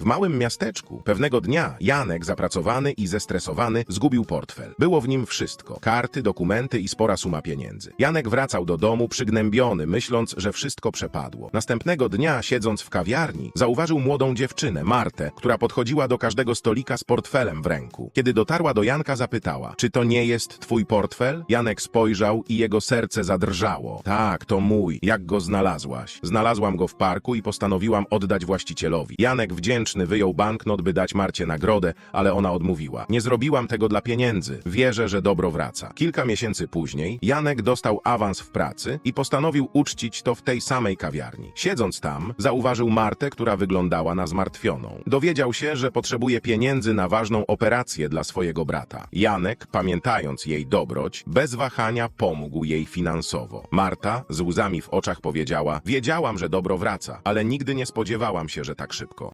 W małym miasteczku pewnego dnia Janek, zapracowany i zestresowany, zgubił portfel. Było w nim wszystko: karty, dokumenty i spora suma pieniędzy. Janek wracał do domu przygnębiony, myśląc, że wszystko przepadło. Następnego dnia, siedząc w kawiarni, zauważył młodą dziewczynę, Martę, która podchodziła do każdego stolika z portfelem w ręku. Kiedy dotarła do Janka, zapytała: Czy to nie jest twój portfel? Janek spojrzał i jego serce zadrżało. Tak, to mój. Jak go znalazłaś? Znalazłam go w parku i postanowiłam oddać właścicielowi. Janek wdzięczny wyjął banknot, by dać Marcie nagrodę, ale ona odmówiła. Nie zrobiłam tego dla pieniędzy. Wierzę, że dobro wraca. Kilka miesięcy później Janek dostał awans w pracy i postanowił uczcić to w tej samej kawiarni. Siedząc tam, zauważył Martę, która wyglądała na zmartwioną. Dowiedział się, że potrzebuje pieniędzy na ważną operację dla swojego brata. Janek, pamiętając jej dobroć, bez wahania pomógł jej finansowo. Marta z łzami w oczach powiedziała: Wiedziałam, że dobro wraca, ale nigdy nie spodziewałam się, że tak szybko.